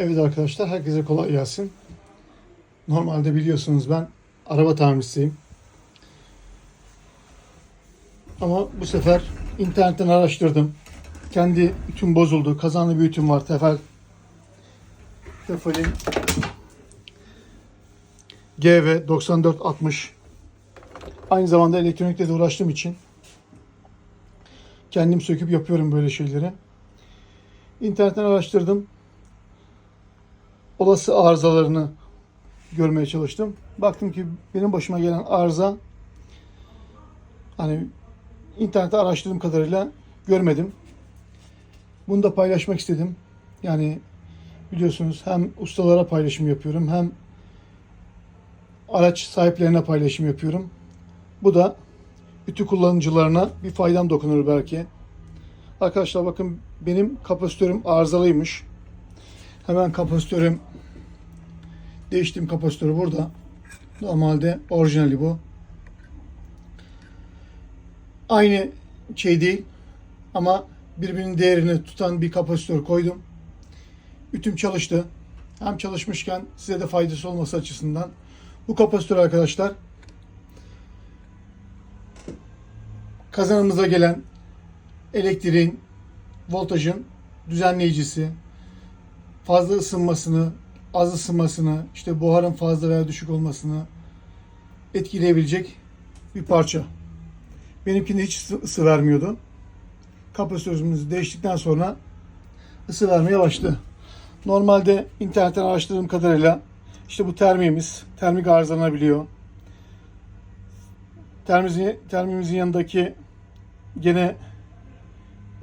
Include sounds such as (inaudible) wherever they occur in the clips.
Evet arkadaşlar herkese kolay gelsin. Normalde biliyorsunuz ben araba tamircisiyim. Ama bu sefer internetten araştırdım. Kendi ütüm bozuldu. Kazanlı bir ütüm var. Tefal. Tefal'in GV 9460. Aynı zamanda elektronikle de uğraştığım için kendim söküp yapıyorum böyle şeyleri. İnternetten araştırdım olası arızalarını görmeye çalıştım. Baktım ki benim başıma gelen arıza hani internette araştırdığım kadarıyla görmedim. Bunu da paylaşmak istedim. Yani biliyorsunuz hem ustalara paylaşım yapıyorum hem araç sahiplerine paylaşım yapıyorum. Bu da ütü kullanıcılarına bir faydam dokunur belki. Arkadaşlar bakın benim kapasitörüm arızalıymış. Hemen kapasitörüm değiştiğim kapasitörü burada. Normalde orijinali bu. Aynı şey değil ama birbirinin değerini tutan bir kapasitör koydum. Ütüm çalıştı. Hem çalışmışken size de faydası olması açısından. Bu kapasitör arkadaşlar kazanımıza gelen elektriğin, voltajın düzenleyicisi, fazla ısınmasını, az ısınmasını, işte buharın fazla veya düşük olmasını etkileyebilecek bir parça. Benimkinde hiç ısı, ısı vermiyordu. Kapasitörümüz değiştikten sonra ısı vermeye başladı. Normalde internetten araştırdığım kadarıyla işte bu termimiz, termik arızalanabiliyor. Termimizin, termimizin yanındaki gene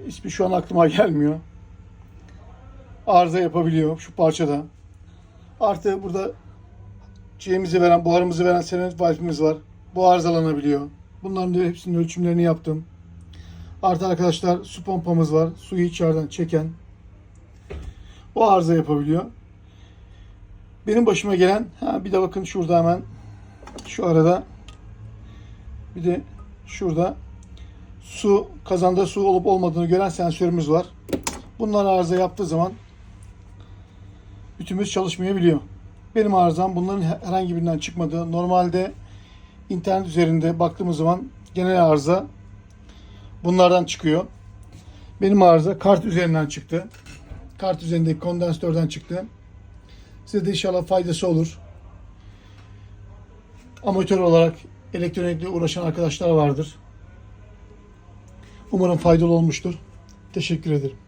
hiçbir şu an aklıma (laughs) gelmiyor arıza yapabiliyor şu parçada. Artı burada şeyimizi veren, buharımızı veren senet valfimiz var. Bu arızalanabiliyor. Bunların da hepsinin ölçümlerini yaptım. Artı arkadaşlar su pompamız var. Suyu içeriden çeken. Bu arıza yapabiliyor. Benim başıma gelen, ha bir de bakın şurada hemen şu arada bir de şurada su kazanda su olup olmadığını gören sensörümüz var. Bunlar arıza yaptığı zaman ütümüz çalışmayabiliyor. Benim arızam bunların herhangi birinden çıkmadı. Normalde internet üzerinde baktığımız zaman genel arıza bunlardan çıkıyor. Benim arıza kart üzerinden çıktı. Kart üzerindeki kondansatörden çıktı. Size de inşallah faydası olur. Amatör olarak elektronikle uğraşan arkadaşlar vardır. Umarım faydalı olmuştur. Teşekkür ederim.